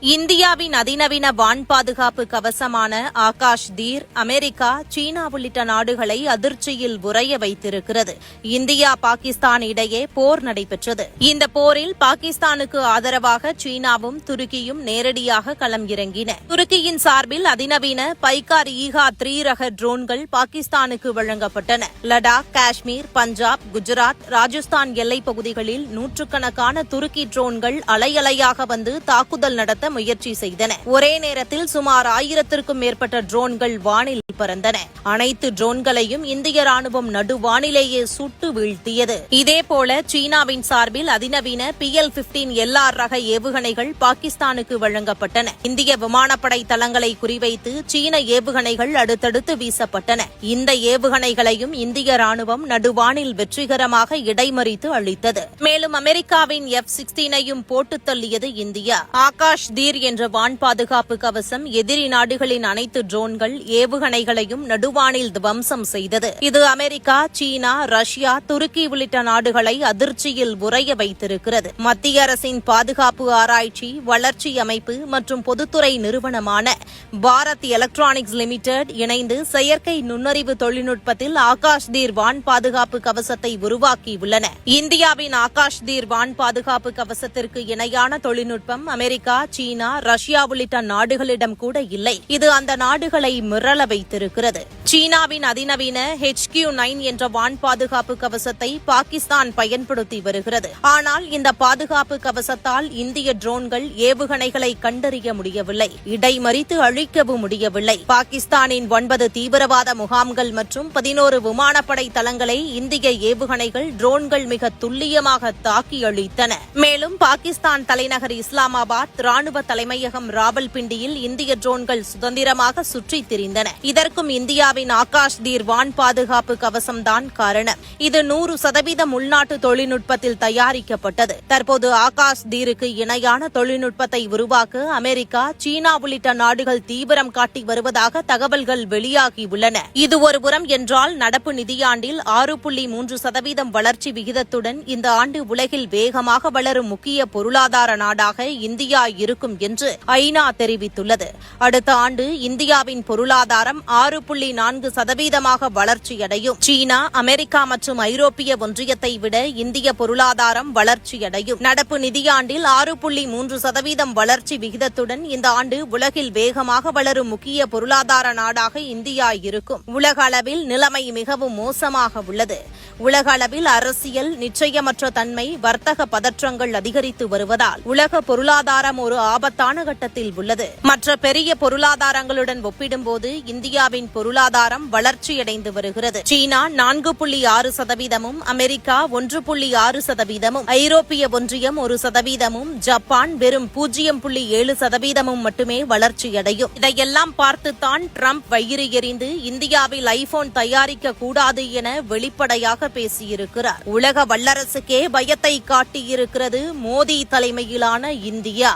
இந்தியாவின் அதிநவீன வான் பாதுகாப்பு கவசமான ஆகாஷ் தீர் அமெரிக்கா சீனா உள்ளிட்ட நாடுகளை அதிர்ச்சியில் உறைய வைத்திருக்கிறது. இந்தியா பாகிஸ்தான் இடையே போர் நடைபெற்றது. இந்த போரில் பாகிஸ்தானுக்கு ஆதரவாக சீனாவும் துருக்கியும் நேரடியாக களம் இறங்கின. துருக்கியின் சார்பில் அதிநவீன பைக்கார் ஈகா த்ரீ ரக ட்ரோன்கள் பாகிஸ்தானுக்கு வழங்கப்பட்டன. லடாக் காஷ்மீர் பஞ்சாப் குஜராத் ராஜஸ்தான் எல்லைப் பகுதிகளில் நூற்றுக்கணக்கான துருக்கி ட்ரோன்கள் அலையலையாக வந்து தாக்குதல் நடத்த முயற்சி செய்தன. ஒரே நேரத்தில் சுமார் ஆயிரத்திற்கும் மேற்பட்ட ட்ரோன்கள் வானில் பறந்தன. அனைத்து ட்ரோன்களையும் இந்திய ராணுவம் நடுவானிலேயே சுட்டு வீழ்த்தியது. இதேபோல சீனாவின் சார்பில் அதிநவீன பி எல் பிப்டீன் எல்ஆர் ரக ஏவுகணைகள் பாகிஸ்தானுக்கு வழங்கப்பட்டன. இந்திய விமானப்படை தளங்களை குறிவைத்து சீன ஏவுகணைகள் அடுத்தடுத்து வீசப்பட்டன. இந்த ஏவுகணைகளையும் இந்திய ராணுவம் நடுவானில் வெற்றிகரமாக இடைமறித்து அளித்தது மேலும் அமெரிக்காவின் எஃப் சிக்ஸ்டீனையும் போட்டு தள்ளியது இந்தியா. ஆகாஷ் தீர் என்ற வான் பாதுகாப்பு கவசம் எதிரி நாடுகளின் அனைத்து ட்ரோன்கள் ஏவுகணைகளையும் நடுவானில் துவம்சம் செய்தது. இது அமெரிக்கா சீனா ரஷ்யா துருக்கி உள்ளிட்ட நாடுகளை அதிர்ச்சியில் உறைய வைத்திருக்கிறது. மத்திய அரசின் பாதுகாப்பு ஆராய்ச்சி வளர்ச்சி அமைப்பு மற்றும் பொதுத்துறை நிறுவனமான பாரத் எலக்ட்ரானிக்ஸ் லிமிடெட் இணைந்து செயற்கை நுண்ணறிவு தொழில்நுட்பத்தில் ஆகாஷ் தீர் வான் பாதுகாப்பு கவசத்தை உருவாக்கியுள்ளன. இந்தியாவின் ஆகாஷ் தீர் வான் பாதுகாப்பு கவசத்திற்கு இணையான தொழில்நுட்பம் அமெரிக்கா சீனா சீனா ரஷ்யா உள்ளிட்ட நாடுகளிடம் கூட இல்லை. இது அந்த நாடுகளை மிரள வைத்திருக்கிறது. சீனாவின் அதிநவீன ஹெச் கியூ நைன் என்ற வான் பாதுகாப்பு கவசத்தை பாகிஸ்தான் பயன்படுத்தி வருகிறது. ஆனால் இந்த பாதுகாப்பு கவசத்தால் இந்திய ட்ரோன்கள் ஏவுகணைகளை கண்டறிய முடியவில்லை. இடைமறித்து அழிக்கவும் முடியவில்லை. பாகிஸ்தானின் ஒன்பது தீவிரவாத முகாம்கள் மற்றும் பதினோரு விமானப்படை தளங்களை இந்திய ஏவுகணைகள் ட்ரோன்கள் மிக துல்லியமாக தாக்கி அழித்தன. மேலும் பாகிஸ்தான் தலைநகர் இஸ்லாமாபாத் ராணுவ தலைமையகம் ராவல்பிண்டியில் இந்திய ட்ரோன்கள் சுதந்திரமாக சுற்றித் திரிந்தன. இதற்கும் இந்தியாவின் ஆகாஷ் தீர் வான் பாதுகாப்பு கவசம்தான் காரணம். இது நூறு சதவீதம் உள்நாட்டு தொழில்நுட்பத்தில் தயாரிக்கப்பட்டது. தற்போது ஆகாஷ் தீருக்கு இணையான தொழில்நுட்பத்தை உருவாக்க அமெரிக்கா சீனா உள்ளிட்ட நாடுகள் தீவிரம் காட்டி வருவதாக தகவல்கள் வெளியாகியுள்ளன இது ஒரு புறம் என்றால் நடப்பு நிதியாண்டில் ஆறு புள்ளி மூன்று சதவீதம் வளர்ச்சி விகிதத்துடன் இந்த ஆண்டு உலகில் வேகமாக வளரும் முக்கிய பொருளாதார நாடாக இந்தியா இருக்கும். இருக்கும் என்று ஐநா தெரிவித்துள்ளது. அடுத்த ஆண்டு இந்தியாவின் பொருளாதாரம் ஆறு புள்ளி நான்கு சதவீதமாக வளர்ச்சியடையும். சீனா அமெரிக்கா மற்றும் ஐரோப்பிய ஒன்றியத்தை விட இந்திய பொருளாதாரம் வளர்ச்சியடையும். நடப்பு நிதியாண்டில் ஆறு புள்ளி மூன்று சதவீதம் வளர்ச்சி விகிதத்துடன் இந்த ஆண்டு உலகில் வேகமாக வளரும் முக்கிய பொருளாதார நாடாக இந்தியா இருக்கும். உலக அளவில் நிலைமை மிகவும் மோசமாக உள்ளது. உலக அளவில் அரசியல் நிச்சயமற்ற தன்மை வர்த்தக பதற்றங்கள் அதிகரித்து வருவதால் உலக பொருளாதாரம் ஒரு ஆபத்தான கட்டத்தில் உள்ளது. மற்ற பெரிய பொருளாதாரங்களுடன் ஒப்பிடும்போது இந்தியாவின் பொருளாதாரம் வளர்ச்சியடைந்து வருகிறது. சீனா நான்கு புள்ளி ஆறு சதவீதமும் அமெரிக்கா ஒன்று புள்ளி ஆறு சதவீதமும் ஐரோப்பிய ஒன்றியம் ஒரு சதவீதமும் ஜப்பான் வெறும் பூஜ்ஜியம் புள்ளி ஏழு சதவீதமும் மட்டுமே வளர்ச்சியடையும். இதையெல்லாம் பார்த்துத்தான் ட்ரம்ப் வயிறு எறிந்து இந்தியாவில் ஐபோன் தயாரிக்க கூடாது என வெளிப்படையாக பேசியிருக்கிறார். உலக வல்லரசுக்கே பயத்தை காட்டியிருக்கிறது மோடி தலைமையிலான இந்தியா.